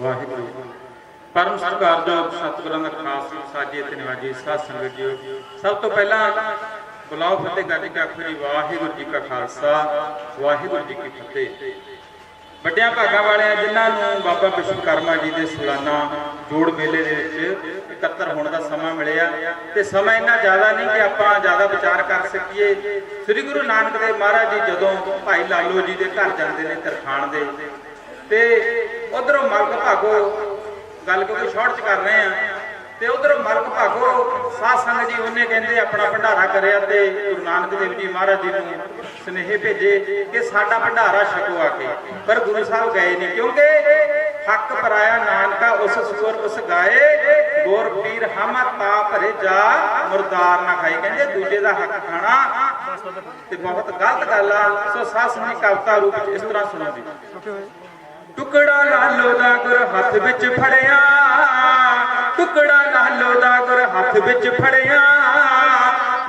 ਵਾਹਿਗੁਰੂ। ਪਰਮ ਸਤਿਕਾਰਯੋਗ ਸਤਿਗੁਰਾਂ ਦਾ ਖਾਸ ਸਾਜੇ ਤੇ ਨਿਵਾਜੀ ਸਾਧ ਸੰਗਤ ਜੀਓ, ਸਭ ਤੋਂ ਪਹਿਲਾਂ ਬੁਲਾਓ ਫਤਿਹ ਗੱਜ ਕੇ ਵਾਹਿਗੁਰੂ ਜੀ ਕਾ ਖਾਲਸਾ, ਵਾਹਿਗੁਰੂ ਜੀ ਕੀ ਫਤਿਹ। ਵੱਡਿਆਂ ਭਾਗਾਂ ਵਾਲਿਆਂ ਜਿਨ੍ਹਾਂ ਨੂੰ ਬਾਬਾ ਵਿਸ਼ਵਕਰਮਾ ਜੀ ਦੇ ਸਾਲਾਨਾ ਜੋੜ ਮੇਲੇ ਦੇ ਵਿੱਚ ਇਕੱਤਰ ਹੋਣ ਦਾ ਸਮਾਂ ਮਿਲਿਆ ਤੇ ਸਮਾਂ ਇੰਨਾ ਜ਼ਿਆਦਾ ਨਹੀਂ ਕਿ ਆਪਾਂ ਜ਼ਿਆਦਾ ਵਿਚਾਰ ਕਰ ਸਕੀਏ। ਸ੍ਰੀ ਗੁਰੂ ਨਾਨਕ ਦੇਵ ਮਹਾਰਾਜ ਜੀ ਜਦੋਂ ਭਾਈ ਲਾਲੋ ਜੀ ਦੇ ਘਰ ਜਾਂਦੇ ਨੇ ਤਰਖਾਣ ਦੇ ਤੇ ਉਧਰੋਂ ਮਲਕ ਭਾਗੋ, ਗੱਲ ਕਿਉਂਕਿ ਸ਼ਾਰਟ ਚ ਕਰ ਰਹੇ ਆ, ਤੇ ਉਧਰੋਂ ਮਲਕ ਭਾਗੋ, ਸਾਧ ਸੰਗਤ ਜੀ ਉਹਨੇ ਕਹਿੰਦੇ ਆਪਣਾ ਭੰਡਾਰਾ ਕਰਿਆ ਤੇ ਗੁਰੂ ਨਾਨਕ ਦੇਵ ਜੀ ਮਹਾਰਾਜ ਜੀ ਨੂੰ ਸਨੇਹੇ ਭੇਜੇ ਕਿ ਸਾਡਾ ਭੰਡਾਰਾ ਛਕੋ ਆ ਕੇ। ਪਰ ਗੁਰੂ ਸਾਹਿਬ ਗਏ ਨਹੀਂ ਕਿਉਂਕਿ ਹੱਕ ਪਰਾਇਆ ਨਾਨਕਾ ਉਸ ਸੁਰ ਉਸ ਗਾਏ, ਗੋਰ ਪੀਰ ਹਮ ਤਾ ਭਰੇ ਜਾ, ਮੁਰਦਾਰ ਨਾ ਖਾਈ। ਕਹਿੰਦੇ ਦੂਜੇ ਦਾ ਹੱਕ ਖਾਣਾ ਤੇ ਬਹੁਤ ਗਲਤ ਗੱਲ ਆ। ਸੋ ਸਾਧ ਸੰਗਤ ਕਵਿਤਾ ਰੂਪ ਚ ਇਸ ਤਰ੍ਹਾਂ ਸੁਣੋ ਟੁਕੜਾ ਲਾਲੋ ਦਾ ਗੁਰ ਹੱਥ ਵਿੱਚ ਫੜਿਆ। ਟੁਕੜਾ ਲਾਲੋ ਦਾ ਗੁਰ ਹੱਥ ਵਿੱਚ ਫੜਿਆ।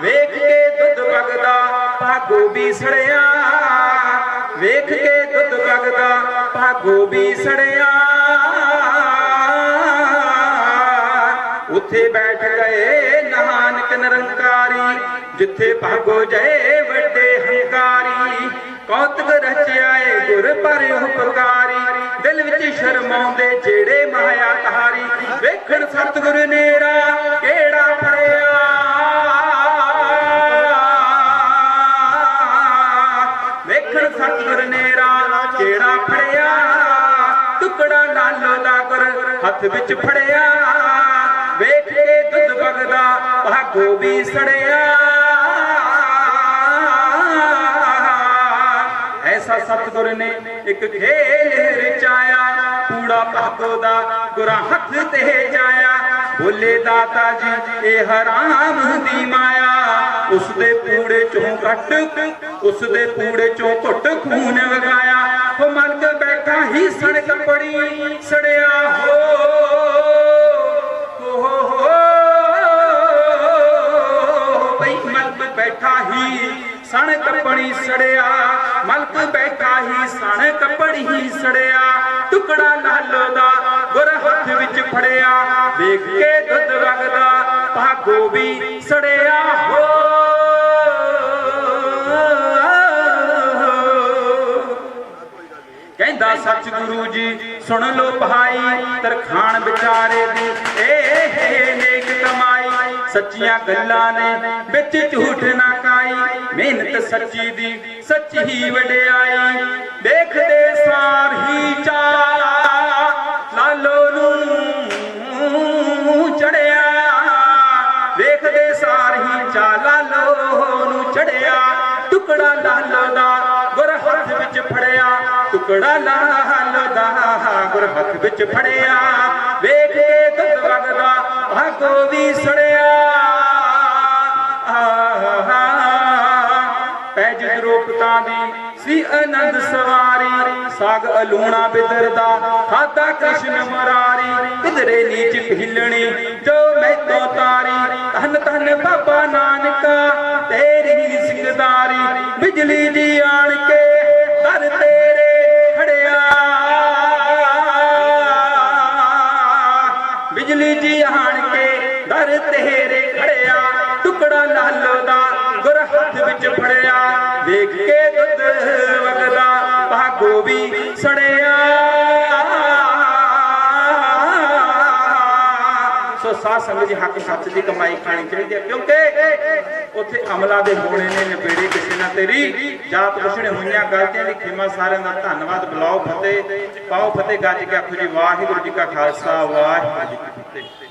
ਵੇਖ ਕੇ ਦੁੱਧ ਵਗਦਾ ਭਾਗੋ ਵੀ ਸੜਿਆ। ਵੇਖ ਕੇ ਦੁੱਧ ਵਗਦਾ ਭਾਗੋ ਵੀ ਸੜਿਆ। ਉੱਥੇ ਬੈਠ ਗਏ ਨਾਨਕ ਨਿਰੰਕਾਰੀ, ਜਿੱਥੇ ਭਾਗੋ ਜਏ ਵੱਡੇ ਕੌਤਕ ਰਚਿਆ ਏ, ਗੁਰ ਭਰਿਓ ਉਪਕਾਰੀ ਦਿਲ ਵਿੱਚ ਸ਼ਰਮਾਉਂਦੇ ਜਿਹੜੇ ਮਾਇਆ ਕਹਾਰੀ। ਵੇਖਣ ਸਤਿਗੁਰ ਨੇਰਾ ਕਿਹੜਾ ਫੜਿਆ। ਵੇਖਣ ਸਤਿਗੁਰ ਨੇਰਾ ਕਿਹੜਾ ਫੜਿਆ। ਟੁਕੜਾ ਲਾਲੋ ਦਾ ਗੁਰ ਹੱਥ ਵਿੱਚ ਫੜਿਆ। ਵੇਖ ਕੇ ਦੁੱਧ ਵਗਦਾ, ਭਾਗੋ ਵੀ ਸੜਿਆ। ਸਤਿਗੁਰ ਨੇ। ਇੱਕ ਖੇਲ ਰਚਾਇਆ ਕੂੜਾ ਭਾਗੋ ਦਾ ਗੁਰਾਂ ਹੱਥ ਤੇ ਜਾਇਆ। ਬੋਲੇ ਦਾਤਾ ਜੀ, ਇਹ ਹਰਾਮ ਦੀ ਮਾਇਆ। ਉਸ ਦੇ ਪੂੜੇ ਚੋਂ ਕੱਟ ਉਸ ਦੇ ਪੂੜੇ ਚੋਂ ਘੁੱਟ ਖੂਨ ਵਗਾਇਆ। ਉਹ ਮਲਕ ਬੈਠਾ ਹੀ ਸਣਕ ਪੜੀ, ਸੜਿਆ ਹੋ। ਹੋ ਹੋ ਬਈ ਮਲਕ ਬੈਠਾ ਹੀ ਸਣ ਕੱਪੜੀ ਸੜਿਆ ਮਲਕ ਬੈਠਾ ਹੀ ਸਣ ਕੱਪੜੀ ਹੀ ਸੜਿਆ, ਟੁਕੜਾ ਲਾਲੋ ਦਾ ਗੁਰ ਹੱਥ ਵਿੱਚ ਫੜਿਆ। ਵੇਖ ਕੇ ਦੁੱਧ ਵਗਦਾ ਭਾਗੋ ਵੀ ਸੜਿਆ ਹੋ। ਕਹਿੰਦਾ ਸੱਚ ਗੁਰੂ ਜੀ, ਸੁਣ ਲੋ ਭਾਈ, ਤਰਖਾਣ ਵਿਚਾਰੇ ਦੀ ਏ, ਨੇਕ ਸੱਚੀਆਂ ਗੱਲਾਂ ਨੇ, ਵਿੱਚ ਝੂਠ ਨਾ ਕਾਈ, ਮਿਹਨਤ ਸੱਚੀ ਦੀ, ਸੱਚੀ ਵਡਿਆਈ। ਦੇਖਦੇ ਸਾਰ ਹੀ ਚਾ ਲਾਲੋ ਨੂੰ ਚੜਿਆ। ਵੇਖਦੇ ਸਾਰ ਹੀ ਚਾ ਲਾਲੋ ਨੂੰ ਚੜਿਆ। ਟੁਕੜਾ ਲਾਲੋ ਦਾ ਗੁਰ ਹੱਥ ਵਿੱਚ ਫੜਿਆ। ਟੁਕੜਾ ਲਾਲੋ ਦਾ ਗੁਰ ਹੱਥ ਵਿੱਚ ਫੜਿਆ। ਵੇਖ ਕੇ ਦੁੱਧ ਵਗਦਾ ਭਾਗੋ ਵੀ ਸੜਿਆ। ਪੈਜ ਦਰੋਪਤਾਂ ਦੀ ਸੀ ਆਨੰਦ ਸਵਾਰੀ, ਸਾਗ ਅਲੂਣਾ ਬਿਦਰਦਾ, ਖਾਦਾ ਕ੍ਰਿਸ਼ਨ ਮਰਾਰੀ ਕਿਧਰੇ ਨੀਚ ਹਿੱਲਣੀ, ਜੋ ਮੈਤੋਂ ਤਾਰੀ, ਧੰਨ ਧੰਨ ਬਾਬਾ ਨਾਨਕਾ, ਤੇਰੀ ਸਿੰਘਦਾਰੀ ਬਿਜਲੀ ਜੀ ਆਣ ਕੇ ਦਰ ਤੇਰੇ ਖੜਿਆ। ਬਿਜਲੀ ਜੀ ਆਣ ਕੇ ਦਰ ਤੇਰੇ ਖੜਿਆ, ਟੁਕੜਾ ਲਾਲੋ ਦਾ ਗੁਰ ਹੱਥ ਵਿੱਚ ਫੜਿਆ। ਵੇਖ ਕੇ ਦੁੱਧ ਵਗਦਾ, ਭਾਗੋ ਵੀ ਸੜਿਆ। ਸੋ ਸਾਧ ਸੰਗਤ ਜੀ ਹੱਕ ਸੱਚ ਦੀ ਕਮਾਈ ਖਾਣੀ ਚਾਹੀਦੀ ਹੈ, ਕਿਉਂਕਿ ਉੱਥੇ ਅਮਲਾ ਦੇ ਹੋਣੇ ਨੇ, ਨਿਬੇੜੇ ਕਿਸੇ ਨਾਲ ਤੇਰੀ ਜਾਤ ਪੁੱਛਣੇ ਹੋਈਆਂ ਗਲਤੀਆਂ ਦੀ ਖਿਮਾ ਸਾਰਿਆਂ ਦਾ ਧੰਨਵਾਦ। ਬੁਲਾਓ ਫਤਿਹ, ਪਾਓ ਫਤਿਹ ਗੱਜ ਕੇ ਆਖੋ ਜੀ, ਵਾਹਿਗੁਰੂ ਜੀ ਕਾ ਖਾਲਸਾ, ਵਾਹਿਗੁਰੂ ਜੀ ਕੀ ਫਤਿਹ।